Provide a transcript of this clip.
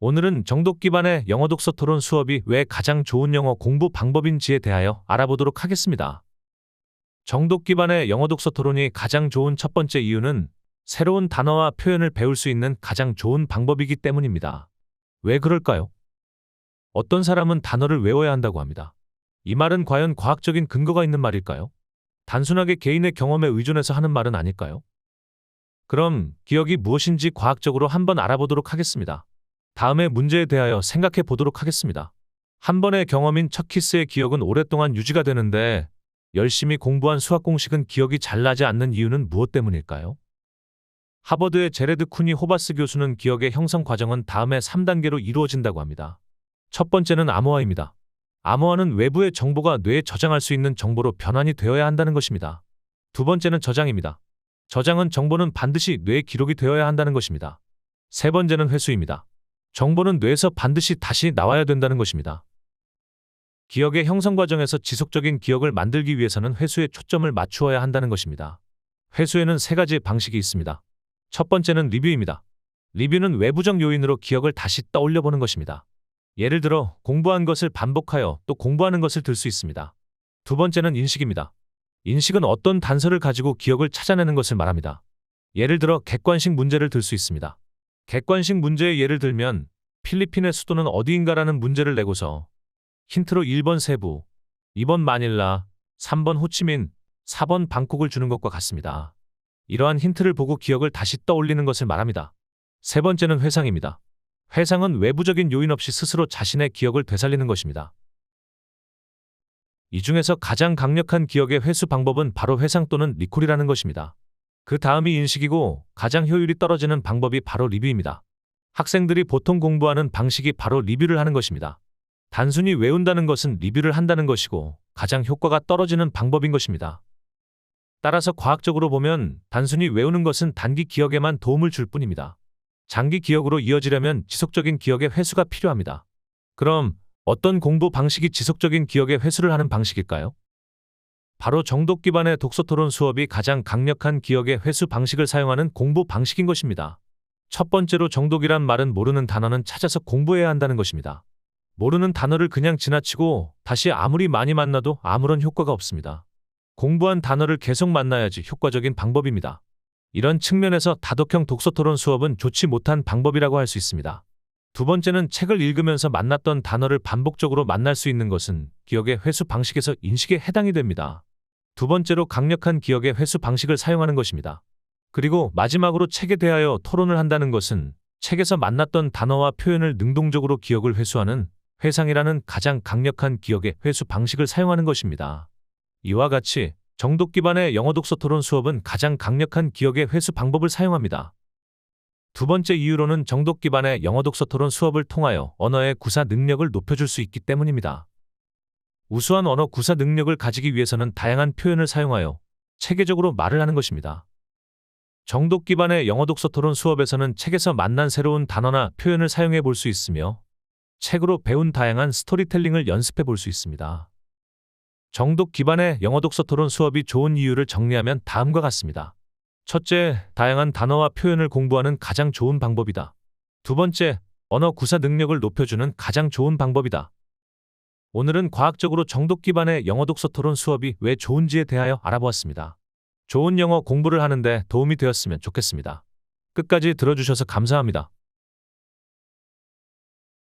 오늘은 정독 기반의 영어 독서 토론 수업이 왜 가장 좋은 영어 공부 방법인지에 대하여 알아보도록 하겠습니다. 정독 기반의 영어 독서 토론이 가장 좋은 첫 번째 이유는 새로운 단어와 표현을 배울 수 있는 가장 좋은 방법이기 때문입니다. 왜 그럴까요? 어떤 사람은 단어를 외워야 한다고 합니다. 이 말은 과연 과학적인 근거가 있는 말일까요? 단순하게 개인의 경험에 의존해서 하는 말은 아닐까요? 그럼 기억이 무엇인지 과학적으로 한번 알아보도록 하겠습니다. 다음의 문제에 대하여 생각해 보도록 하겠습니다. 한 번의 경험인 첫 키스의 기억은 오랫동안 유지가 되는데 열심히 공부한 수학 공식은 기억이 잘 나지 않는 이유는 무엇 때문일까요? 하버드의 제레드 쿠니 호바스 교수는 기억의 형성 과정은 다음의 3단계로 이루어진다고 합니다. 첫 번째는 암호화입니다. 암호화는 외부의 정보가 뇌에 저장할 수 있는 정보로 변환이 되어야 한다는 것입니다. 두 번째는 저장입니다. 저장은 정보는 반드시 뇌에 기록이 되어야 한다는 것입니다. 세 번째는 회수입니다. 정보는 뇌에서 반드시 다시 나와야 된다는 것입니다. 기억의 형성 과정에서 지속적인 기억을 만들기 위해서는 회수에 초점을 맞추어야 한다는 것입니다. 회수에는 세 가지 방식이 있습니다. 첫 번째는 리뷰입니다. 리뷰는 외부적 요인으로 기억을 다시 떠올려 보는 것입니다. 예를 들어 공부한 것을 반복하여 또 공부하는 것을 들 수 있습니다. 두 번째는 인식입니다. 인식은 어떤 단서를 가지고 기억을 찾아내는 것을 말합니다. 예를 들어 객관식 문제를 들 수 있습니다. 객관식 문제의 예를 들면 필리핀의 수도는 어디인가라는 문제를 내고서 힌트로 1번 세부, 2번 마닐라, 3번 호치민, 4번 방콕을 주는 것과 같습니다. 이러한 힌트를 보고 기억을 다시 떠올리는 것을 말합니다. 세 번째는 회상입니다. 회상은 외부적인 요인 없이 스스로 자신의 기억을 되살리는 것입니다. 이 중에서 가장 강력한 기억의 회수 방법은 바로 회상 또는 리콜이라는 것입니다. 그 다음이 인식이고 가장 효율이 떨어지는 방법이 바로 리뷰입니다. 학생들이 보통 공부하는 방식이 바로 리뷰를 하는 것입니다. 단순히 외운다는 것은 리뷰를 한다는 것이고 가장 효과가 떨어지는 방법인 것입니다. 따라서 과학적으로 보면 단순히 외우는 것은 단기 기억에만 도움을 줄 뿐입니다. 장기 기억으로 이어지려면 지속적인 기억의 회수가 필요합니다. 그럼 어떤 공부 방식이 지속적인 기억의 회수를 하는 방식일까요? 바로 정독 기반의 독서 토론 수업이 가장 강력한 기억의 회수 방식을 사용하는 공부 방식인 것입니다. 첫 번째로 정독이란 말은 모르는 단어는 찾아서 공부해야 한다는 것입니다. 모르는 단어를 그냥 지나치고 다시 아무리 많이 만나도 아무런 효과가 없습니다. 공부한 단어를 계속 만나야지 효과적인 방법입니다. 이런 측면에서 다독형 독서 토론 수업은 좋지 못한 방법이라고 할 수 있습니다. 두 번째는 책을 읽으면서 만났던 단어를 반복적으로 만날 수 있는 것은 기억의 회수 방식에서 인식에 해당이 됩니다. 두 번째로 강력한 기억의 회수 방식을 사용하는 것입니다. 그리고 마지막으로 책에 대하여 토론을 한다는 것은 책에서 만났던 단어와 표현을 능동적으로 기억을 회수하는 회상이라는 가장 강력한 기억의 회수 방식을 사용하는 것입니다. 이와 같이 정독 기반의 영어 독서 토론 수업은 가장 강력한 기억의 회수 방법을 사용합니다. 두 번째 이유로는 정독 기반의 영어 독서 토론 수업을 통하여 언어의 구사 능력을 높여줄 수 있기 때문입니다. 우수한 언어 구사 능력을 가지기 위해서는 다양한 표현을 사용하여 체계적으로 말을 하는 것입니다. 정독 기반의 영어 독서 토론 수업에서는 책에서 만난 새로운 단어나 표현을 사용해 볼 수 있으며 책으로 배운 다양한 스토리텔링을 연습해 볼 수 있습니다. 정독 기반의 영어 독서 토론 수업이 좋은 이유를 정리하면 다음과 같습니다. 첫째, 다양한 단어와 표현을 공부하는 가장 좋은 방법이다. 두 번째, 언어 구사 능력을 높여주는 가장 좋은 방법이다. 오늘은 과학적으로 정독 기반의 영어 독서 토론 수업이 왜 좋은지에 대하여 알아보았습니다. 좋은 영어 공부를 하는데 도움이 되었으면 좋겠습니다. 끝까지 들어주셔서 감사합니다.